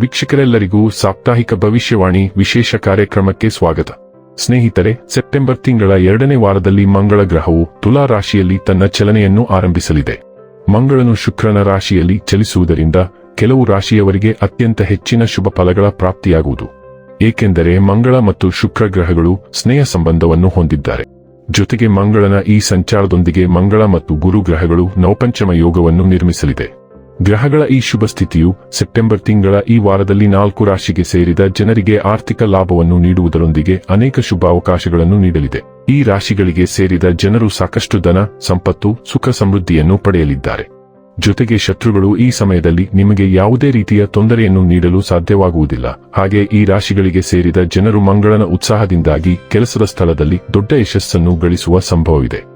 ವೀಕ್ಷಕರೆಲ್ಲರಿಗೂ ಸಾಪ್ತಾಹಿಕ ಭವಿಷ್ಯವಾಣಿ ವಿಶೇಷ ಕಾರ್ಯಕ್ರಮಕ್ಕೆ ಸ್ವಾಗತ. ಸ್ನೇಹಿತರೆ, ಸೆಪ್ಟೆಂಬರ್ ತಿಂಗಳ ಎರಡನೇ ವಾರದಲ್ಲಿ ಮಂಗಳ ಗ್ರಹವು ತುಲಾ ರಾಶಿಯಲ್ಲಿ ತನ್ನ ಚಲನೆಯನ್ನು ಆರಂಭಿಸಲಿದೆ. ಮಂಗಳನು ಶುಕ್ರನ ರಾಶಿಯಲ್ಲಿ ಚಲಿಸುವುದರಿಂದ ಕೆಲವು ರಾಶಿಯವರಿಗೆ ಅತ್ಯಂತ ಹೆಚ್ಚಿನ ಶುಭ ಫಲಗಳ ಪ್ರಾಪ್ತಿಯಾಗುವುದು. ಏಕೆಂದರೆ ಮಂಗಳ ಮತ್ತು ಶುಕ್ರ ಗ್ರಹಗಳು ಸ್ನೇಹ ಸಂಬಂಧವನ್ನು ಹೊಂದಿದ್ದಾರೆ. ಜೊತೆಗೆ ಮಂಗಳನ ಈ ಸಂಚಾರದೊಂದಿಗೆ ಮಂಗಳ ಮತ್ತು ಗುರು ಗ್ರಹಗಳು ನವಪಂಚಮ ಯೋಗವನ್ನು ನಿರ್ಮಿಸಲಿದೆ. ಗ್ರಹಗಳ ಈ ಶುಭ ಸ್ಥಿತಿಯು ಸೆಪ್ಟೆಂಬರ್ ತಿಂಗಳ ಈ ವಾರದಲ್ಲಿ ನಾಲ್ಕು ರಾಶಿಗೆ ಸೇರಿದ ಜನರಿಗೆ ಆರ್ಥಿಕ ಲಾಭವನ್ನು ನೀಡುವುದರೊಂದಿಗೆ ಅನೇಕ ಶುಭ ಅವಕಾಶಗಳನ್ನು ನೀಡಲಿದೆ. ಈ ರಾಶಿಗಳಿಗೆ ಸೇರಿದ ಜನರು ಸಾಕಷ್ಟು ಧನ, ಸಂಪತ್ತು, ಸುಖ ಸಮೃದ್ಧಿಯನ್ನು ಪಡೆಯಲಿದ್ದಾರೆ. ಜೊತೆಗೆ ಶತ್ರುಗಳು ಈ ಸಮಯದಲ್ಲಿ ನಿಮಗೆ ಯಾವುದೇ ರೀತಿಯ ತೊಂದರೆಯನ್ನು ನೀಡಲು ಸಾಧ್ಯವಾಗುವುದಿಲ್ಲ. ಹಾಗೆ ಈ ರಾಶಿಗಳಿಗೆ ಸೇರಿದ ಜನರು ಮಂಗಳನ ಉತ್ಸಾಹದಿಂದಾಗಿ ಕೆಲಸದ ಸ್ಥಳದಲ್ಲಿ ದೊಡ್ಡ ಯಶಸ್ಸನ್ನು ಗಳಿಸುವ ಸಂಭವವಿದೆ.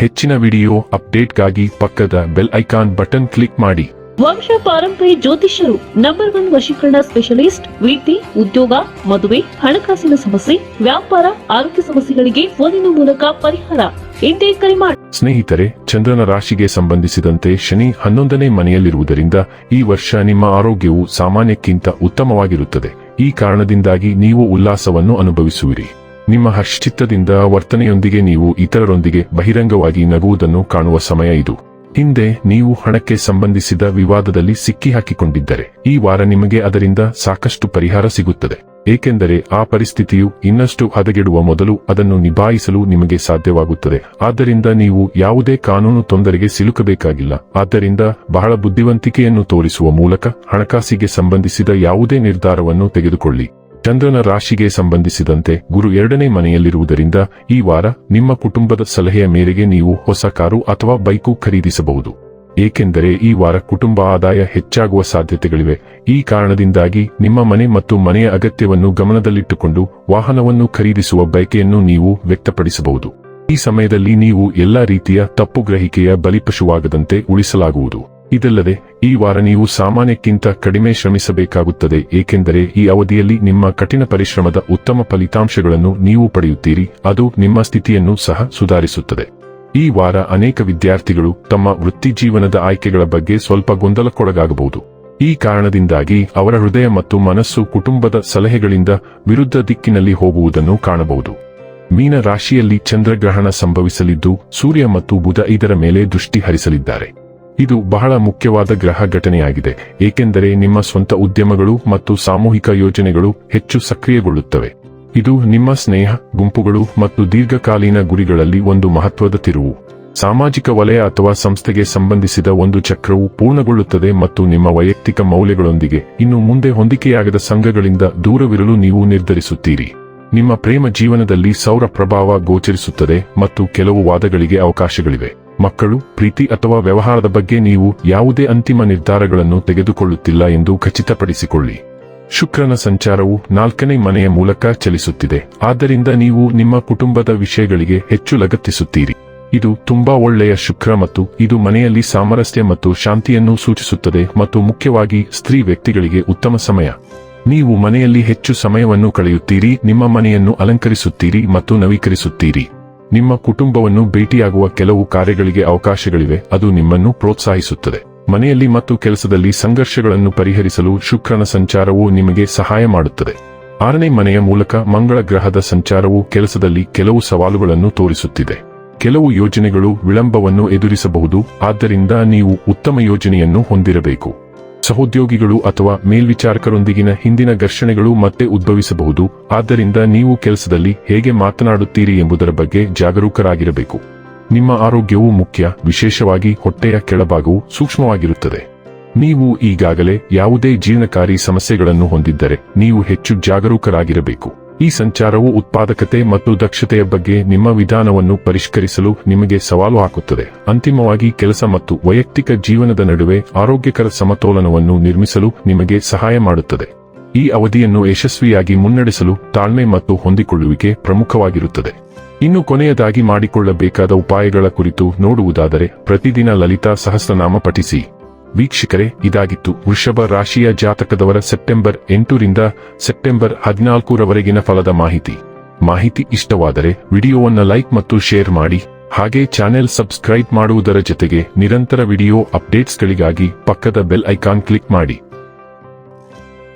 ಹೆಚ್ಚಿನ ವಿಡಿಯೋ ಅಪ್ಡೇಟ್ಗಾಗಿ ಪಕ್ಕದ ಬೆಲ್ ಐಕಾನ್ ಬಟನ್ ಕ್ಲಿಕ್ ಮಾಡಿ. ವಂಶ ಪಾರಂಪರಿ ಜ್ಯೋತಿಷ್ಯರು ನಂಬರ್ ಒನ್ ವಶೀಕರಣ ಸ್ಪೆಷಲಿಸ್ಟ್ ವಿದ್ಯೆ ಉದ್ಯೋಗ ಮದುವೆ ಹಣಕಾಸಿನ ಸಮಸ್ಯೆ ವ್ಯಾಪಾರ ಆರೋಗ್ಯ ಸಮಸ್ಯೆಗಳಿಗೆ ಫೋನಿನ ಮೂಲಕ ಪರಿಹಾರ. ಎಂದೇ ಕರೆ ಮಾಡಿ ಸ್ನೇಹಿತರೆ ಚಂದ್ರನ ರಾಶಿಗೆ ಸಂಬಂಧಿಸಿದಂತೆ ಶನಿ ಹನ್ನೊಂದನೇ ಮನೆಯಲ್ಲಿರುವುದರಿಂದ ಈ ವರ್ಷ ನಿಮ್ಮ ಆರೋಗ್ಯವು ಸಾಮಾನ್ಯಕ್ಕಿಂತ ಉತ್ತಮವಾಗಿರುತ್ತದೆ. ಈ ಕಾರಣದಿಂದಾಗಿ ನೀವು ಉಲ್ಲಾಸವನ್ನು ಅನುಭವಿಸುವಿರಿ. ನಿಮ್ಮ ಹರ್ಷಚಿತ್ತದಿಂದ ವರ್ತನೆಯೊಂದಿಗೆ ನೀವು ಇತರರೊಂದಿಗೆ ಬಹಿರಂಗವಾಗಿ ನಗುವುದನ್ನು ಕಾಣುವ ಸಮಯ ಇದು. ಹಿಂದೆ ನೀವು ಹಣಕ್ಕೆ ಸಂಬಂಧಿಸಿದ ವಿವಾದದಲ್ಲಿ ಸಿಕ್ಕಿ ಹಾಕಿಕೊಂಡಿದ್ದರೆ ಈ ವಾರ ನಿಮಗೆ ಅದರಿಂದ ಸಾಕಷ್ಟು ಪರಿಹಾರ ಸಿಗುತ್ತದೆ. ಏಕೆಂದರೆ ಆ ಪರಿಸ್ಥಿತಿಯು ಇನ್ನಷ್ಟು ಹದಗೆಡುವ ಮೊದಲು ಅದನ್ನು ನಿಭಾಯಿಸಲು ನಿಮಗೆ ಸಾಧ್ಯವಾಗುತ್ತದೆ. ಆದ್ದರಿಂದ ನೀವು ಯಾವುದೇ ಕಾನೂನು ತೊಂದರೆಗೆ ಸಿಲುಕಬೇಕಾಗಿಲ್ಲ. ಆದ್ದರಿಂದ ಬಹಳ ಬುದ್ಧಿವಂತಿಕೆಯನ್ನು ತೋರಿಸುವ ಮೂಲಕ ಹಣಕಾಸಿಗೆ ಸಂಬಂಧಿಸಿದ ಯಾವುದೇ ನಿರ್ಧಾರವನ್ನು ತೆಗೆದುಕೊಳ್ಳಿ. ಚಂದ್ರನ ರಾಶಿಗೆ ಸಂಬಂಧಿಸಿದಂತೆ ಗುರು ಎರಡನೇ ಮನೆಯಲ್ಲಿರುವುದರಿಂದ ಈ ವಾರ ನಿಮ್ಮ ಕುಟುಂಬದ ಸಲಹೆಯ ಮೇರೆಗೆ ನೀವು ಹೊಸ ಕಾರು ಅಥವಾ ಬೈಕು ಖರೀದಿಸಬಹುದು. ಏಕೆಂದರೆ ಈ ವಾರ ಕುಟುಂಬ ಆದಾಯ ಹೆಚ್ಚಾಗುವ ಸಾಧ್ಯತೆಗಳಿವೆ. ಈ ಕಾರಣದಿಂದಾಗಿ ನಿಮ್ಮ ಮನೆ ಮತ್ತು ಮನೆಯ ಅಗತ್ಯವನ್ನು ಗಮನದಲ್ಲಿಟ್ಟುಕೊಂಡು ವಾಹನವನ್ನು ಖರೀದಿಸುವ ಬಯಕೆಯನ್ನು ನೀವು ವ್ಯಕ್ತಪಡಿಸಬಹುದು. ಈ ಸಮಯದಲ್ಲಿ ನೀವು ಎಲ್ಲಾ ರೀತಿಯ ತಪ್ಪು ಗ್ರಹಿಕೆಯ ಬಲಿಪಶುವಾಗದಂತೆ ಉಳಿಸಲಾಗುವುದು. ಇದಲ್ಲದೆ, ಈ ವಾರ ನೀವು ಸಾಮಾನ್ಯಕ್ಕಿಂತ ಕಡಿಮೆ ಶ್ರಮಿಸಬೇಕಾಗುತ್ತದೆ, ಏಕೆಂದರೆ ಈ ಅವಧಿಯಲ್ಲಿ ನಿಮ್ಮ ಕಠಿಣ ಪರಿಶ್ರಮದ ಉತ್ತಮ ಫಲಿತಾಂಶಗಳನ್ನು ನೀವು ಪಡೆಯುತ್ತೀರಿ, ಅದು ನಿಮ್ಮ ಸ್ಥಿತಿಯನ್ನು ಸಹ ಸುಧಾರಿಸುತ್ತದೆ. ಈ ವಾರ ಅನೇಕ ವಿದ್ಯಾರ್ಥಿಗಳು ತಮ್ಮ ವೃತ್ತಿ ಜೀವನದ ಆಯ್ಕೆಗಳ ಬಗ್ಗೆ ಸ್ವಲ್ಪ ಗೊಂದಲಕ್ಕೊಳಗಾಗಬಹುದು. ಈ ಕಾರಣದಿಂದಾಗಿ ಅವರ ಹೃದಯ ಮತ್ತು ಮನಸ್ಸು ಕುಟುಂಬದ ಸಲಹೆಗಳಿಂದ ವಿರುದ್ಧ ದಿಕ್ಕಿನಲ್ಲಿ ಹೋಗುವುದನ್ನು ಕಾಣಬಹುದು. ಮೀನ ರಾಶಿಯಲ್ಲಿ ಚಂದ್ರಗ್ರಹಣ ಸಂಭವಿಸಲಿದ್ದು, ಸೂರ್ಯ ಮತ್ತು ಬುಧ ಇದರ ಮೇಲೆ ದೃಷ್ಟಿ ಹರಿಸಲಿದ್ದಾರೆ ಇದು ಬಹಳ ಮುಖ್ಯವಾದ ಗ್ರಹ ಘಟನೆಯಾಗಿದೆ, ಏಕೆಂದರೆ ನಿಮ್ಮ ಸ್ವಂತ ಉದ್ಯಮಗಳು ಮತ್ತು ಸಾಮೂಹಿಕ ಯೋಜನೆಗಳು ಹೆಚ್ಚು ಸಕ್ರಿಯಗೊಳ್ಳುತ್ತವೆ. ಇದು ನಿಮ್ಮ ಸ್ನೇಹ, ಗುಂಪುಗಳು ಮತ್ತು ದೀರ್ಘಕಾಲೀನ ಗುರಿಗಳಲ್ಲಿ ಒಂದು ಮಹತ್ವದ ತಿರುವು. ಸಾಮಾಜಿಕ ವಲಯ ಅಥವಾ ಸಂಸ್ಥೆಗೆ ಸಂಬಂಧಿಸಿದ ಒಂದು ಚಕ್ರವು ಪೂರ್ಣಗೊಳ್ಳುತ್ತದೆ ಮತ್ತು ನಿಮ್ಮ ವೈಯಕ್ತಿಕ ಮೌಲ್ಯಗಳೊಂದಿಗೆ ಇನ್ನು ಮುಂದೆ ಹೊಂದಿಕೆಯಾಗದ ಸಂಘಗಳಿಂದ ದೂರವಿರಲು ನೀವು ನಿರ್ಧರಿಸುತ್ತೀರಿ. ನಿಮ್ಮ ಪ್ರೇಮ ಜೀವನದಲ್ಲಿ ಸೌರ ಪ್ರಭಾವ ಗೋಚರಿಸುತ್ತದೆ ಮತ್ತು ಕೆಲವು ವಾದಗಳಿಗೆ ಅವಕಾಶಗಳಿವೆ. ಮಕ್ಕಳು, ಪ್ರೀತಿ ಅಥವಾ ವ್ಯವಹಾರದ ಬಗ್ಗೆ ನೀವು ಯಾವುದೇ ಅಂತಿಮ ನಿರ್ಧಾರಗಳನ್ನು ತೆಗೆದುಕೊಳ್ಳುತ್ತಿಲ್ಲ ಎಂದು ಖಚಿತಪಡಿಸಿಕೊಳ್ಳಿ. ಶುಕ್ರನ ಸಂಚಾರವು ನಾಲ್ಕನೇ ಮನೆಯ ಮೂಲಕ ಚಲಿಸುತ್ತಿದೆ. ಆದ್ದರಿಂದ ನೀವು ನಿಮ್ಮ ಕುಟುಂಬದ ವಿಷಯಗಳಿಗೆ ಹೆಚ್ಚು ಲಗತ್ತಿಸುತ್ತೀರಿ. ಇದು ತುಂಬಾ ಒಳ್ಳೆಯ ಶುಕ್ರ ಮತ್ತು ಇದು ಮನೆಯಲ್ಲಿ ಸಾಮರಸ್ಯ ಮತ್ತು ಶಾಂತಿಯನ್ನು ಸೂಚಿಸುತ್ತದೆ ಮತ್ತು ಮುಖ್ಯವಾಗಿ ಸ್ತ್ರೀ ವ್ಯಕ್ತಿಗಳಿಗೆ ಉತ್ತಮ ಸಮಯ. ನೀವು ಮನೆಯಲ್ಲಿ ಹೆಚ್ಚು ಸಮಯವನ್ನು ಕಳೆಯುತ್ತೀರಿ, ನಿಮ್ಮ ಮನೆಯನ್ನು ಅಲಂಕರಿಸುತ್ತೀರಿ ಮತ್ತು ನವೀಕರಿಸುತ್ತೀರಿ. ನಿಮ್ಮ ಕುಟುಂಬವನ್ನು ಭೇಟಿಯಾಗುವ ಕೆಲವು ಕಾರ್ಯಗಳಿಗೆ ಅವಕಾಶಗಳಿವೆ, ಅದು ನಿಮ್ಮನ್ನು ಪ್ರೋತ್ಸಾಹಿಸುತ್ತದೆ. ಮನೆಯಲ್ಲಿ ಮತ್ತು ಕೆಲಸದಲ್ಲಿ ಸಂಘರ್ಷಗಳನ್ನು ಪರಿಹರಿಸಲು ಶುಕ್ರನ ಸಂಚಾರವು ನಿಮಗೆ ಸಹಾಯ ಮಾಡುತ್ತದೆ. ಆರನೇ ಮನೆಯ ಮೂಲಕ ಮಂಗಳ ಗ್ರಹದ ಸಂಚಾರವು ಕೆಲಸದಲ್ಲಿ ಕೆಲವು ಸವಾಲುಗಳನ್ನು ತೋರಿಸುತ್ತಿದೆ. ಕೆಲವು ಯೋಜನೆಗಳು ವಿಳಂಬವನ್ನು ಎದುರಿಸಬಹುದು, ಆದ್ದರಿಂದ ನೀವು ಉತ್ತಮ ಯೋಜನೆಯನ್ನು ಹೊಂದಿರಬೇಕು. ಸಹೋದ್ಯೋಗಿಗಳು ಅಥವಾ ಮೇಲ್ವಿಚಾರಕರೊಂದಿಗಿನ ಹಿಂದಿನ ಘರ್ಷಣೆಗಳು ಮತ್ತೆ ಉದ್ಭವಿಸಬಹುದು. ಆದ್ದರಿಂದ ನೀವು ಕೆಲಸದಲ್ಲಿ ಹೇಗೆ ಮಾತನಾಡುತ್ತೀರಿ ಎಂಬುದರ ಬಗ್ಗೆ ಜಾಗರೂಕರಾಗಿರಬೇಕು. ನಿಮ್ಮ ಆರೋಗ್ಯವು ಮುಖ್ಯ, ವಿಶೇಷವಾಗಿ ಹೊಟ್ಟೆಯ ಕೆಳಭಾಗವು ಸೂಕ್ಷ್ಮವಾಗಿರುತ್ತದೆ. ನೀವು ಈಗಾಗಲೇ ಯಾವುದೇ ಜೀರ್ಣಕಾರಿ ಸಮಸ್ಯೆಗಳನ್ನು ಹೊಂದಿದ್ದರೆ ನೀವು ಹೆಚ್ಚು ಜಾಗರೂಕರಾಗಿರಬೇಕು. ಈ ಸಂಚಾರವು ಉತ್ಪಾದಕತೆ ಮತ್ತು ದಕ್ಷತೆಯ ಬಗ್ಗೆ ನಿಮ್ಮ ವಿಧಾನವನ್ನು ಪರಿಷ್ಕರಿಸಲು ನಿಮಗೆ ಸವಾಲು ಹಾಕುತ್ತದೆ. ಅಂತಿಮವಾಗಿ ಕೆಲಸ ಮತ್ತು ವೈಯಕ್ತಿಕ ಜೀವನದ ನಡುವೆ ಆರೋಗ್ಯಕರ ಸಮತೋಲನವನ್ನು ನಿರ್ಮಿಸಲು ನಿಮಗೆ ಸಹಾಯ ಮಾಡುತ್ತದೆ. ಈ ಅವಧಿಯನ್ನು ಯಶಸ್ವಿಯಾಗಿ ಮುನ್ನಡೆಸಲು ತಾಳ್ಮೆ ಮತ್ತು ಹೊಂದಿಕೊಳ್ಳುವಿಕೆ ಪ್ರಮುಖವಾಗಿರುತ್ತದೆ. ಇನ್ನು ಕೊನೆಯದಾಗಿ ಮಾಡಿಕೊಳ್ಳಬೇಕಾದ ಉಪಾಯಗಳ ಕುರಿತು ನೋಡುವುದಾದರೆ ಪ್ರತಿದಿನ ಲಲಿತಾ ಸಹಸ್ರನಾಮ ಪಠಿಸಿ. ವೀಕ್ಷಕರೇ, ಇದಾಗಿತ್ತು ವೃಷಭ ರಾಶಿಯ ಜಾತಕದವರ ಸೆಪ್ಟೆಂಬರ್ ಎಂಟರಿಂದ ಸೆಪ್ಟೆಂಬರ್ ಹದಿನಾಲ್ಕರವರೆಗಿನ ಫಲದ ಮಾಹಿತಿ. ಮಾಹಿತಿ ಇಷ್ಟವಾದರೆ ವಿಡಿಯೋವನ್ನ ಲೈಕ್ ಮತ್ತು ಶೇರ್ ಮಾಡಿ, ಹಾಗೆ ಚಾನೆಲ್ ಸಬ್ಸ್ಕ್ರೈಬ್ ಮಾಡುವುದರ ಜೊತೆಗೆ ನಿರಂತರ ವಿಡಿಯೋ ಅಪ್ಡೇಟ್ಸ್ಗಳಿಗಾಗಿ ಪಕ್ಕದ ಬೆಲ್ ಐಕಾನ್ ಕ್ಲಿಕ್ ಮಾಡಿ.